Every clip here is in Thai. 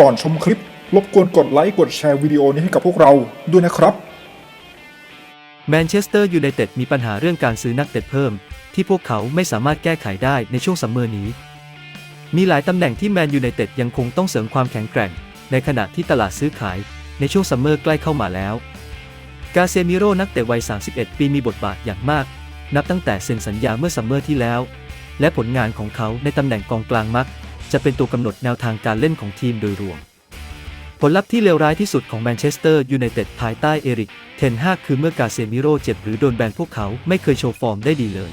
ก่อนชมคลิป รบกวนกดไลค์กดแชร์วิดีโอนี้ให้กับพวกเราด้วยนะครับ แมนเชสเตอร์ยูไนเต็ดมีปัญหาเรื่องการซื้อนักเตะเพิ่ม ที่พวกเขาไม่สามารถแก้ไขได้ในช่วงซัมเมอร์นี้ มีหลายตำแหน่งที่แมนยูไนเต็ดยังคงต้องเสริมความแข็งแกร่ง ในขณะที่ตลาดซื้อขายในช่วงซัมเมอร์ใกล้เข้ามาแล้ว กาเซมิโร่นักเตะวัย 31 ปีมีบทบาทอย่างมาก นับตั้งแต่เซ็นสัญญาเมื่อซัมเมอร์ที่แล้ว และผลงานของเขาในตำแหน่งกองกลางมัก จะเป็นตัวกำหนดแนวทางการเล่นของทีมโดยรวม ผลลัพธ์ที่เลวร้ายที่สุดของแมนเชสเตอร์ยูไนเต็ดภายใต้เอริก เทนฮากคือเมื่อกาเซมิโร่เจ็บหรือโดนแบนพวกเขาไม่เคยโชว์ฟอร์มได้ดีเลย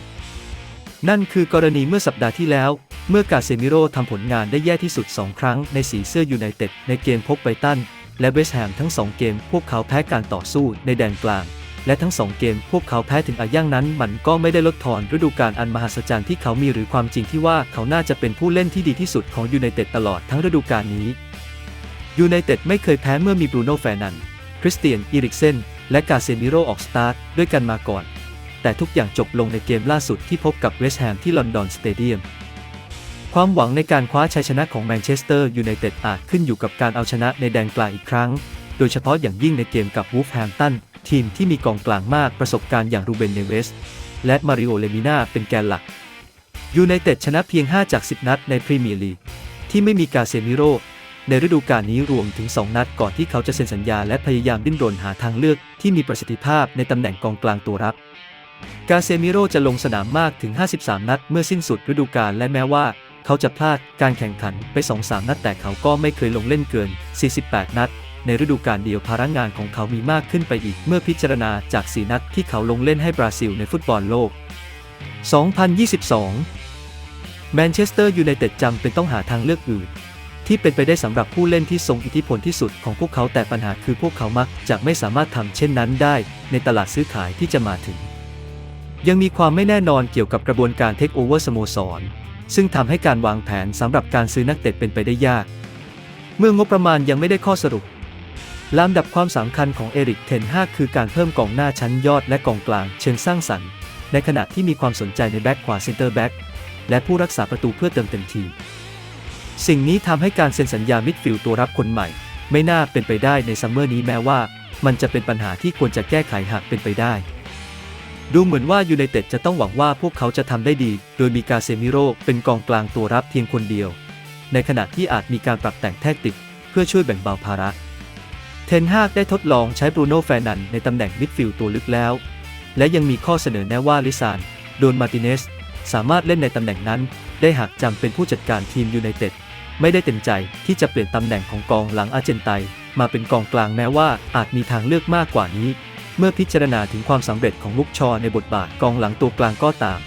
นั่นคือกรณีเมื่อสัปดาห์ที่แล้ว เมื่อกาเซมิโร่ทำผลงานได้แย่ที่สุด 2 ครั้งในสีเสื้อยูไนเต็ดในเกมพบไบรตันและเวสต์แฮมทั้ง 2 เกม พวกเขาแพ้การต่อสู้ในแดนกลาง และทั้ง2เกมพวกเขาแพ้ถึงอาย่างนั้น มันก็ไม่ได้ลดทอนฤดูกาลอันมหัศจรรย์ที่เขามีหรือความจริงที่ว่าเขาน่าจะเป็นผู้เล่นที่ดีที่สุดของยูไนเต็ดตลอดทั้งฤดูกาลนี้ยูไนเต็ดไม่เคยแพ้เมื่อมีบรูโน่แฟร์นันด์คริสเตียน อีริกเซน และกาเซมิโรออกสตาร์ทด้วยกันมาก่อน แต่ทุกอย่างจบลงในเกมล่าสุดที่พบกับเวสต์แฮมที่ลอนดอนสเตเดียม ความหวังในการคว้าชัยชนะของแมนเชสเตอร์ยูไนเต็ดอาจขึ้นอยู่กับการเอาชนะในแดนกลางอีกครั้ง โดยเฉพาะอย่างยิ่งในเกมกับวูฟแฮมตันทีมที่มีกองกลางมากประสบการณ์อย่างรูเบนเนเวส และมาริโอเลมิน่าเป็นแกนหลักยูไนเต็ดชนะเพียง 5 จาก 10 นัดในพรีเมียร์ลีกที่ไม่มีกาเซมิโรในฤดูกาลนี้รวมถึง 2 นัดก่อนที่เขาจะเซ็นสัญญาและพยายามดิ้นรนหาทางเลือกที่มีประสิทธิภาพในตำแหน่งกองกลางตัวรับ กาเซมิโรจะลงสนามมากถึง 53 นัดเมื่อสิ้นสุดฤดูกาลและแม้ว่า เขาจะพลาดการแข่งขันไป 2-3 นัดแต่เขาก็ไม่เคยลงเล่นเกิน 48 นัด ในฤดูกาลเดียวภาระงานของเขามีมากขึ้นไปอีกเมื่อพิจารณาจาก4นัดที่เขาลงเล่นให้บราซิลในฟุตบอลโลก 2022 แมนเชสเตอร์ยูไนเต็ดจำเป็นต้องหาทางเลือกอื่น ที่เป็นไปได้สำหรับผู้เล่นที่ทรงอิทธิพลที่สุดของพวกเขาแต่ปัญหาคือพวกเขามักจะไม่สามารถทำเช่นนั้นได้ ในตลาดซื้อขายที่จะมาถึง ยังมีความไม่แน่นอนเกี่ยวกับกระบวนการเทคโอเวอร์สโมสรซึ่งทำให้การวางแผนสำหรับการซื้อนักเตะเป็นไปได้ยาก เมื่องบประมาณยังไม่ได้ข้อสรุป ลำดับความสำคัญของเอริกเทนฮากคือการเพิ่มกองหน้าชั้นยอดและกองกลางเชิงสร้างสรรค์ ในขณะที่มีความสนใจในแบ็กขวาเซนเตอร์แบ็กและผู้รักษาประตูเพื่อเติมเต็มทีม สิ่งนี้ทำให้การเซ็นสัญญามิดฟิลด์ตัวรับคนใหม่ ไม่น่าเป็นไปได้ในซัมเมอร์นี้แม้ว่า มันจะเป็นปัญหาที่ควรจะแก้ไขหากเป็นไปได้ ดูเหมือนว่ายูไนเต็ดจะต้องหวังว่าพวกเขาจะทำได้ดี โดยมีกาเซมิโร่เป็นกองกลางตัวรับเพียงคนเดียว ในขณะที่อาจมีการปรับแต่งแทคติก เพื่อช่วยแบ่งเบาภาระ เทนฮากได้ทดลองใช้บรูโน่แฟร์นันในตำแหน่งมิดฟิลด์ตัวลึกแล้ว และยังมีข้อเสนอแนะว่าลิซานโดนมาติเนสสามารถเล่นในตำแหน่งนั้น ได้หากจำเป็นผู้จัดการทีมยูไนเต็ดไม่ได้เต็มใจที่จะเปลี่ยนตำแหน่งของกองหลังอาร์เจนไตมาเป็นกองกลางแม้ว่าอาจมีทางเลือกมากกว่านี้ เมื่อพิจารณาถึงความสำเร็จของลุกชอในบทบาทกองหลังตัวกลางก็ตาม